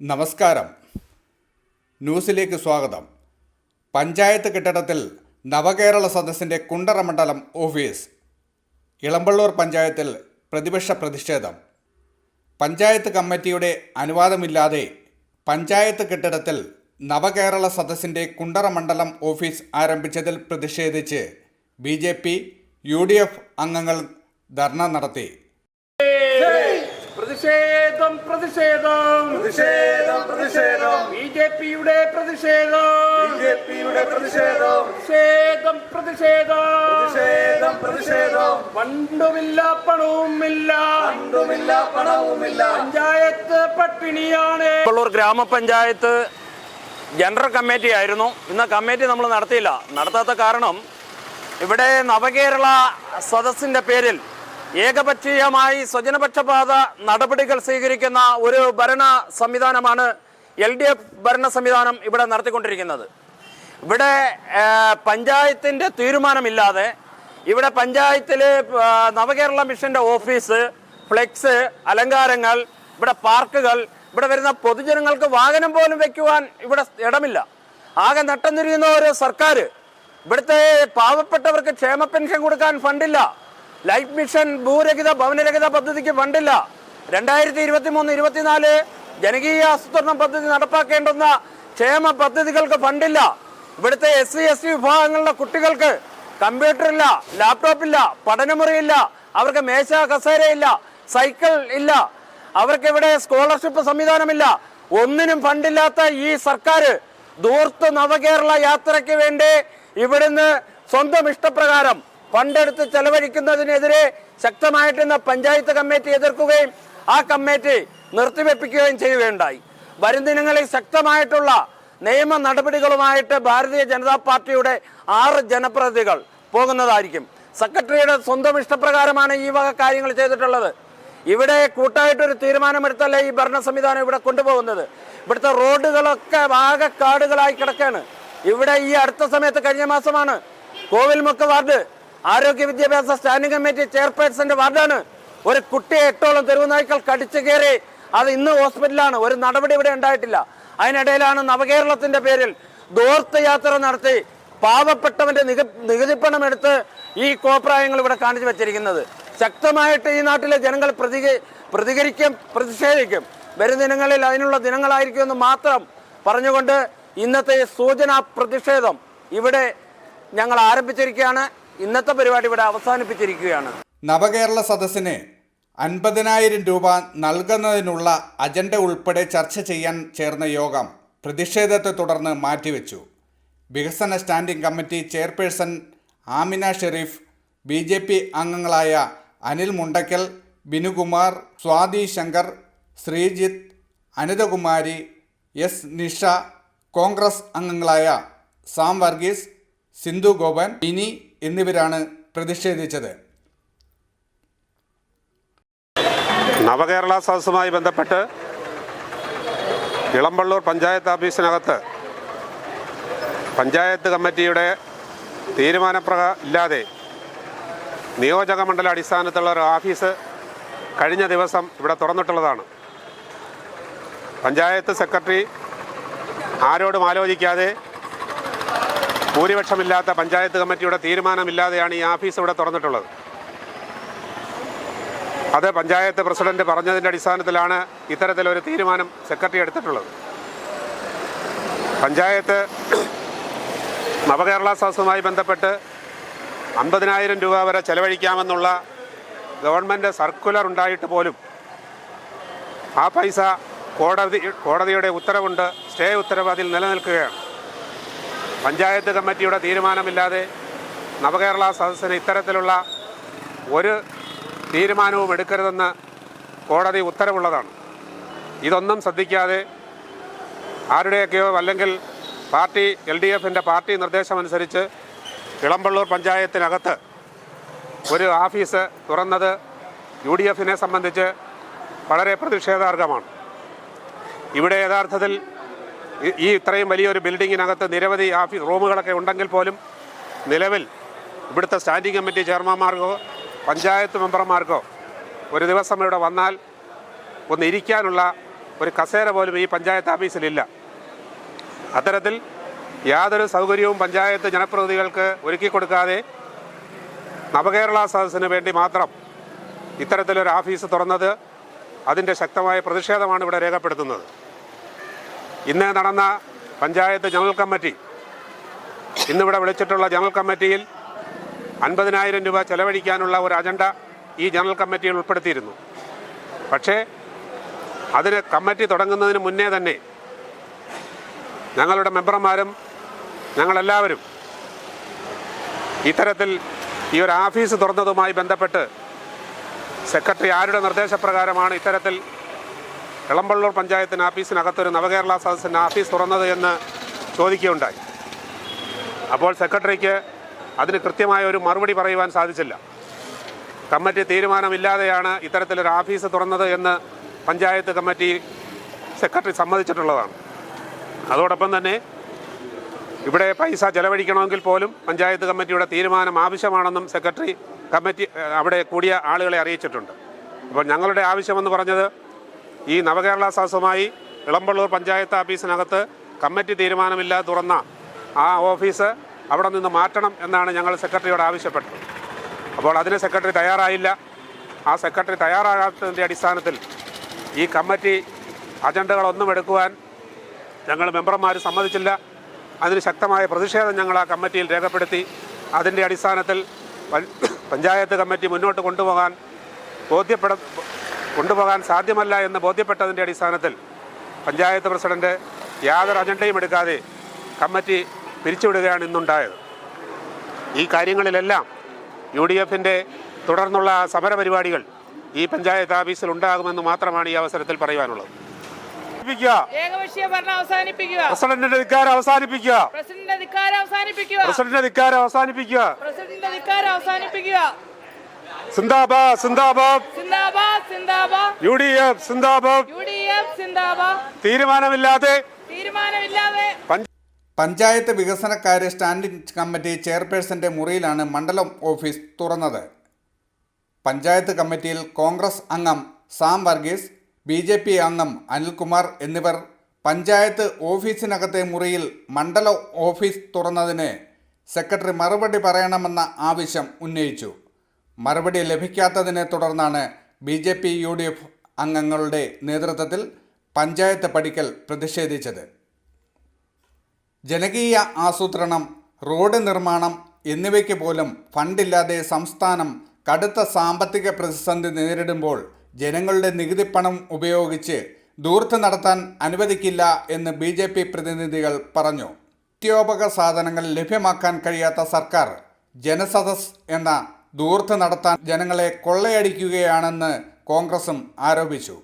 നമസ്കാരം. ന്യൂസിലേക്ക് സ്വാഗതം. പഞ്ചായത്ത് കെട്ടിടത്തിൽ നവകേരള സദസ്സിന്റെ കുണ്ടറ മണ്ഡലം ഓഫീസ് ഇളമ്പള്ളൂർ പഞ്ചായത്തിൽ പ്രതിപക്ഷ പ്രതിഷേധം. പഞ്ചായത്ത് കമ്മിറ്റിയുടെ അനുവാദമില്ലാതെ പഞ്ചായത്ത് കെട്ടിടത്തിൽ നവകേരള സദസ്സിന്റെ കുണ്ടറ മണ്ഡലം ഓഫീസ് ആരംഭിച്ചതിൽ പ്രതിഷേധിച്ച് B J P U D F അംഗങ്ങൾ ധർണ നടത്തി. പ്രതിഷേധം പ്രതിഷേധം. പ്രതിഷേധം പ്രതിഷേധം. ബി ജെ പിയുടെ പ്രതിഷേധം. ബി ജെ പിയുടെ പ്രതിഷേധം. പ്രതിഷേധം പ്രതിഷേധം. പ്രതിഷേധം പ്രതിഷേധം. പണ്ടുമില്ല പണവുമില്ല. പണ്ടുമില്ല പണവുമില്ല. പഞ്ചായത്ത് പട്ടിണിയാണ്. കൊള്ളൂർ ഗ്രാമപഞ്ചായത്ത് ജനറൽ കമ്മിറ്റി ആയിരുന്നു ഇന്ന് കമ്മിറ്റി നമ്മൾ നടത്തിയില്ല. നടത്താത്ത കാരണം ഇവിടെ നവകേരള സദസ്സിന്റെ പേരിൽ ഏകപക്ഷീയമായി സ്വജനപക്ഷപാത നടപടികൾ സ്വീകരിക്കുന്ന ഒരു ഭരണ സംവിധാനമാണ് എൽ ഡി എഫ് ഭരണ സംവിധാനം ഇവിടെ നടത്തിക്കൊണ്ടിരിക്കുന്നത്. ഇവിടെ പഞ്ചായത്തിന്റെ തീരുമാനമില്ലാതെ ഇവിടെ പഞ്ചായത്തിൽ നവകേരള മിഷന്റെ ഓഫീസ് ഫ്ലെക്സ് അലങ്കാരങ്ങൾ ഇവിടെ പാർക്കുകൾ ഇവിടെ വരുന്ന പൊതുജനങ്ങൾക്ക് വാഹനം പോലും വെക്കുവാൻ ഇവിടെ ഇടമില്ല. ആകെ നട്ടം തിരിയുന്ന ഒരു സർക്കാർ ഇവിടുത്തെ പാവപ്പെട്ടവർക്ക് ക്ഷേമ പെൻഷൻ കൊടുക്കാൻ ഫണ്ടില്ല. ലൈഫ് മിഷൻ ഭൂരഹിത ഭവനരഹിത പദ്ധതിക്ക് ഫണ്ടില്ല. രണ്ടായിരത്തി ഇരുപത്തി മൂന്ന് ഇരുപത്തിനാല് ജനകീയ ആസൂത്രണ പദ്ധതി നടപ്പാക്കേണ്ടുന്ന ക്ഷേമ പദ്ധതികൾക്ക് ഫണ്ടില്ല. ഇവിടുത്തെ എസ് സി എസ് ടി വിഭാഗങ്ങളിലെ കുട്ടികൾക്ക് കമ്പ്യൂട്ടർ ഇല്ല ലാപ്ടോപ്പ് ഇല്ല പഠനമുറിയില്ല അവർക്ക് മേശ കസേരയില്ല സൈക്കിൾ ഇല്ല. അവർക്ക് ഇവിടെ സ്കോളർഷിപ്പ് സംവിധാനമില്ല. ഒന്നിനും ഫണ്ടില്ലാത്ത ഈ സർക്കാർ ദൂർത്ത് നവകേരള യാത്രയ്ക്ക് വേണ്ടി ഇവിടുന്ന് സ്വന്തം ഇഷ്ടപ്രകാരം ഫണ്ടെടുത്ത് ചെലവഴിക്കുന്നതിനെതിരെ ശക്തമായിട്ട് പഞ്ചായത്ത് കമ്മിറ്റി എതിർക്കുകയും ആ കമ്മിറ്റി നിർത്തിവെപ്പിക്കുകയും ചെയ്യുകയുണ്ടായി. വരും ദിനങ്ങളിൽ ശക്തമായിട്ടുള്ള നിയമ നടപടികളുമായിട്ട് ഭാരതീയ ജനതാ പാർട്ടിയുടെ ആറ് ജനപ്രതിനിധികൾ പോകുന്നതായിരിക്കും. സെക്രട്ടറിയുടെ സ്വന്തം ഇഷ്ടപ്രകാരമാണ് ഈ വക കാര്യങ്ങൾ ചെയ്തിട്ടുള്ളത്. ഇവിടെ കൂട്ടായിട്ടൊരു തീരുമാനമെടുത്തല്ലേ ഈ ഭരണ സംവിധാനം ഇവിടെ കൊണ്ടുപോകുന്നത്? ഇവിടുത്തെ റോഡുകളൊക്കെ ആകെ കാടുകളായി കിടക്കാണ്. ഇവിടെ ഈ അടുത്ത സമയത്ത് കഴിഞ്ഞ മാസമാണ് കോവിൽമുക്ക് വാർഡ് ആരോഗ്യ വിദ്യാഭ്യാസ സ്റ്റാൻഡിംഗ് കമ്മിറ്റി ചെയർപേഴ്സന്റെ വാർഡാണ്. ഒരു കുട്ടിയെ എട്ടോളം തെരുവുനായ്ക്കൾ കടിച്ചു കയറി അത് ഇന്ന് ഹോസ്പിറ്റലാണ് ഒരു നടപടി ഇവിടെ ഉണ്ടായിട്ടില്ല. അതിനിടയിലാണ് നവകേരളത്തിന്റെ പേരിൽ ദൂർത്ത് യാത്ര നടത്തി പാവപ്പെട്ടവന്റെ നിക നികുതിപ്പണം എടുത്ത് ഈ കോപ്രായങ്ങൾ ഇവിടെ കാണിച്ചു വെച്ചിരിക്കുന്നത്. ശക്തമായിട്ട് ഈ നാട്ടിലെ ജനങ്ങൾ പ്രതിക പ്രതികരിക്കും പ്രതിഷേധിക്കും. വരും ദിനങ്ങളിൽ അതിനുള്ള ദിനങ്ങളായിരിക്കും എന്ന് മാത്രം പറഞ്ഞുകൊണ്ട് ഇന്നത്തെ സൂചനാ പ്രതിഷേധം ഇവിടെ ഞങ്ങൾ ആരംഭിച്ചിരിക്കുകയാണ്. ഇന്നത്തെ പരിപാടി ഇവിടെ അവസാനിപ്പിച്ചിരിക്കുകയാണ്. നവകേരള സദസ്സിന് അൻപതിനായിരം രൂപ നൽകുന്നതിനുള്ള അജണ്ട ഉൾപ്പെടെ ചർച്ച ചെയ്യാൻ ചേർന്ന യോഗം പ്രതിഷേധത്തെ തുടർന്ന് മാറ്റിവെച്ചു. വികസന standing committee chairperson Amina Sharif B J P അംഗങ്ങളായ അനിൽ മുണ്ടക്കൽ ബിനുകുമാർ സ്വാതി ശങ്കർ ശ്രീജിത്ത് അനിതകുമാരി എസ് നിഷ കോൺഗ്രസ് അംഗങ്ങളായ സാം വർഗീസ് സിന്ധു ഗോപൻ മിനി എന്നിവരാണ് പ്രതിഷേധിച്ചത്. നവകേരള സദസ്സുമായി ബന്ധപ്പെട്ട് ഇളമ്പള്ളൂർ പഞ്ചായത്ത് ഓഫീസിനകത്ത് പഞ്ചായത്ത് കമ്മിറ്റിയുടെ തീരുമാനപ്രക ഇല്ലാതെ നിയോജക മണ്ഡല അടിസ്ഥാനത്തിലുള്ള ഒരു ഓഫീസ് കഴിഞ്ഞ ദിവസം ഇവിടെ തുറന്നിട്ടുള്ളതാണ്. പഞ്ചായത്ത് സെക്രട്ടറി ആരോടും ആലോചിക്കാതെ ഭൂരിപക്ഷമില്ലാത്ത പഞ്ചായത്ത് കമ്മിറ്റിയുടെ തീരുമാനമില്ലാതെയാണ് ഈ ഓഫീസ് ഇവിടെ തുറന്നിട്ടുള്ളത്. അത് പഞ്ചായത്ത് പ്രസിഡന്റ് പറഞ്ഞതിന്റെ അടിസ്ഥാനത്തിലാണ് ഇത്തരത്തിലൊരു തീരുമാനം സെക്രട്ടറി എടുത്തിട്ടുള്ളത്. പഞ്ചായത്ത് നവകേരള സദസ്സുമായി ബന്ധപ്പെട്ട് അമ്പതിനായിരം രൂപ വരെ ചെലവഴിക്കാമെന്നുള്ള ഗവൺമെന്റ് സർക്കുലർ ഉണ്ടായിട്ട് പോലും ആ പൈസ കോടതി കോടതിയുടെ ഉത്തരവുണ്ട് സ്റ്റേ ഉത്തരവ് അതിൽ നിലനിൽക്കുകയാണ്. പഞ്ചായത്ത് കമ്മിറ്റിയുടെ തീരുമാനമില്ലാതെ നവകേരള സദസ്സിന് ഇത്തരത്തിലുള്ള ഒരു തീരുമാനവും എടുക്കരുതെന്ന് കോടതി ഉത്തരവുള്ളതാണ്. ഇതൊന്നും ശ്രദ്ധിക്കാതെ ആരുടെയൊക്കെയോ അല്ലെങ്കിൽ പാർട്ടി എൽ ഡി എഫിന്റെ പാർട്ടി നിർദ്ദേശമനുസരിച്ച് ഇളമ്പള്ളൂർ പഞ്ചായത്തിനകത്ത് ഒരു ഓഫീസ് തുറന്നത് യു ഡി എഫിനെ സംബന്ധിച്ച് വളരെ പ്രതിഷേധാർഹമാണ്. ഇവിടെ യഥാർത്ഥത്തിൽ ഈ- ഇത്രയും വലിയൊരു ബിൽഡിങ്ങിനകത്ത് നിരവധി ഓഫീസ് റൂമുകളൊക്കെ ഉണ്ടെങ്കിൽ പോലും നിലവിൽ ഇവിടുത്തെ സ്റ്റാൻഡിംഗ് കമ്മിറ്റി ചെയർമാൻമാർക്കോ പഞ്ചായത്ത് മെമ്പർമാർക്കോ ഒരു ദിവസം ഇവിടെ വന്നാൽ ഒന്ന് ഇരിക്കാനുള്ള ഒരു കസേര പോലും ഈ പഞ്ചായത്ത് ഓഫീസിലില്ല അത്തരത്തിൽ യാതൊരു സൗകര്യവും പഞ്ചായത്ത് ജനപ്രതിനിധികൾക്ക് ഒരുക്കി കൊടുക്കാതെ നവകേരള സദസ്സിന് വേണ്ടി മാത്രം ഇത്തരത്തിലൊരു ഓഫീസ് തുറന്നത് അതിന്റെ ശക്തമായ പ്രതിഷേധമാണ് ഇവിടെ രേഖപ്പെടുത്തുന്നത്. ഇന്ന് നടന്ന പഞ്ചായത്ത് ജനറൽ കമ്മിറ്റി ഇന്നിവിടെ വിളിച്ചിട്ടുള്ള ജനറൽ കമ്മിറ്റിയിൽ അൻപതിനായിരം രൂപ ചെലവഴിക്കാനുള്ള ഒരു അജണ്ട ഈ ജനറൽ കമ്മിറ്റിയിൽ ഉൾപ്പെടുത്തിയിരുന്നു. പക്ഷേ അതിന് കമ്മിറ്റി തുടങ്ങുന്നതിന് മുന്നേ തന്നെ ഞങ്ങളുടെ മെമ്പർമാരും ഞങ്ങളെല്ലാവരും ഇത്തരത്തിൽ ഈ ഒരു ഓഫീസ് തുറന്നതുമായി ബന്ധപ്പെട്ട് സെക്രട്ടറി ആരുടെ നിർദ്ദേശപ്രകാരമാണ് ഇത്തരത്തിൽ ഇളമ്പള്ളൂർ പഞ്ചായത്തിന് ആഫീസിനകത്തൊരു നവകേരള സദസ്സിന് ആഫീസ് തുറന്നത് എന്ന് ചോദിക്കുകയുണ്ടായി. അപ്പോൾ സെക്രട്ടറിക്ക് അതിന് കൃത്യമായ ഒരു മറുപടി പറയുവാൻ സാധിച്ചില്ല. കമ്മിറ്റി തീരുമാനമില്ലാതെയാണ് ഇത്തരത്തിലൊരു ആഫീസ് തുറന്നത് എന്ന് പഞ്ചായത്ത് കമ്മിറ്റി സെക്രട്ടറി സമ്മതിച്ചിട്ടുള്ളതാണ്. അതോടൊപ്പം തന്നെ ഇവിടെ പൈസ ചെലവഴിക്കണമെങ്കിൽ പോലും പഞ്ചായത്ത് കമ്മിറ്റിയുടെ തീരുമാനം ആവശ്യമാണെന്നും സെക്രട്ടറി കമ്മിറ്റി അവിടെ കൂടിയ ആളുകളെ അറിയിച്ചിട്ടുണ്ട്. അപ്പോൾ ഞങ്ങളുടെ ആവശ്യമെന്ന് പറഞ്ഞത് ഈ നവകേരള സദസ്സുമായി ഇളമ്പള്ളൂർ പഞ്ചായത്ത് ഓഫീസിനകത്ത് കമ്മിറ്റി തീരുമാനമില്ലാതെ തുറന്ന ആ ഓഫീസ് അവിടെ നിന്ന് മാറ്റണം എന്നാണ് ഞങ്ങൾ സെക്രട്ടറിയോട് ആവശ്യപ്പെട്ടത്. അപ്പോൾ അതിന് സെക്രട്ടറി തയ്യാറായില്ല. ആ സെക്രട്ടറി തയ്യാറാകാത്തതിന്റെ അടിസ്ഥാനത്തിൽ ഈ കമ്മിറ്റി അജണ്ടകളൊന്നും എടുക്കുവാൻ ഞങ്ങൾ മെമ്പർമാർ സമ്മതിച്ചില്ല. അതിന് ശക്തമായ പ്രതിഷേധം ഞങ്ങൾ ആ കമ്മിറ്റിയിൽ രേഖപ്പെടുത്തി. അതിന്റെ അടിസ്ഥാനത്തിൽ പഞ്ചായത്ത് കമ്മിറ്റി മുന്നോട്ട് കൊണ്ടുപോകാൻ ബോധ്യപ്പെട കൊണ്ടുപോകാൻ സാധ്യമല്ല എന്ന് ബോധ്യപ്പെട്ടതിന്റെ അടിസ്ഥാനത്തിൽ പഞ്ചായത്ത് പ്രസിഡന്റ് യാതൊരു അജണ്ടയും എടുക്കാതെ കമ്മിറ്റി പിരിച്ചുവിടുകയാണ് ഇന്നുണ്ടായത്. ഈ കാര്യങ്ങളിലെല്ലാം യു ഡി എഫിന്റെ തുടർന്നുള്ള സമരപരിപാടികൾ ഈ പഞ്ചായത്ത് ഓഫീസിൽ ഉണ്ടാകുമെന്ന് മാത്രമാണ് ഈ അവസരത്തിൽ അവസാനിപ്പിക്കുക. പ്രസിഡന്റിന്റെ ധിക്കാരം അവസാനിപ്പിക്കുക. പ്രസിഡന്റിന്റെ ധിക്കാരം അവസാനിപ്പിക്കുക. പ്രസിഡന്റിന്റെ ധിക്കാരം അവസാനിപ്പിക്കുക. സിന്ദാബാദ് സിന്ദാബാദ്. സിന്ദാബാദ് സിന്ദാബാദ്. യു ഡി എഫ് സിന്ദാബാദ്. യു ഡി എഫ് സിന്ദാബാദ്. തീരുമാനമില്ലാതെ. തീരുമാനമില്ലാതെ. പഞ്ചായത്ത് വികസനകാര്യ സ്റ്റാൻഡിംഗ് കമ്മിറ്റി ചെയർപേഴ്സന്റെ മുറിയിലാണ് മണ്ഡലം ഓഫീസ് തുറന്നത്. പഞ്ചായത്ത് കമ്മിറ്റിയിൽ കോൺഗ്രസ് അംഗം Sam Varghese B J P അംഗം അനിൽകുമാർ എന്നിവർ പഞ്ചായത്ത് ഓഫീസിനകത്തെ മുറിയിൽ മണ്ഡല ഓഫീസ് തുറന്നതിന് സെക്രട്ടറി മറുപടി പറയണമെന്ന ആവശ്യം ഉന്നയിച്ചു. മറുപടി ലഭിക്കാത്തതിനെ തുടർന്നാണ് B J P U D F അംഗങ്ങളുടെ നേതൃത്വത്തിൽ പഞ്ചായത്ത് പടിക്കൽ പ്രതിഷേധിച്ചത്. ജനകീയ ആസൂത്രണം റോഡ് നിർമ്മാണം എന്നിവയ്ക്ക് പോലും ഫണ്ടില്ലാതെ സംസ്ഥാനം കടുത്ത സാമ്പത്തിക പ്രതിസന്ധി നേരിടുമ്പോൾ ജനങ്ങളുടെ നികുതിപ്പണം ഉപയോഗിച്ച് ദൂർത്ത് നടത്താൻ അനുവദിക്കില്ല എന്ന് ബി ജെ പി പ്രതിനിധികൾ പറഞ്ഞു. നിത്യോപക സാധനങ്ങൾ ലഭ്യമാക്കാൻ കഴിയാത്ത സർക്കാർ ജനസദസ് എന്ന ദൂർത്ത് നടത്താൻ ജനങ്ങളെ കൊള്ളയടിക്കുകയാണെന്ന് കോൺഗ്രസും ആരോപിച്ചു.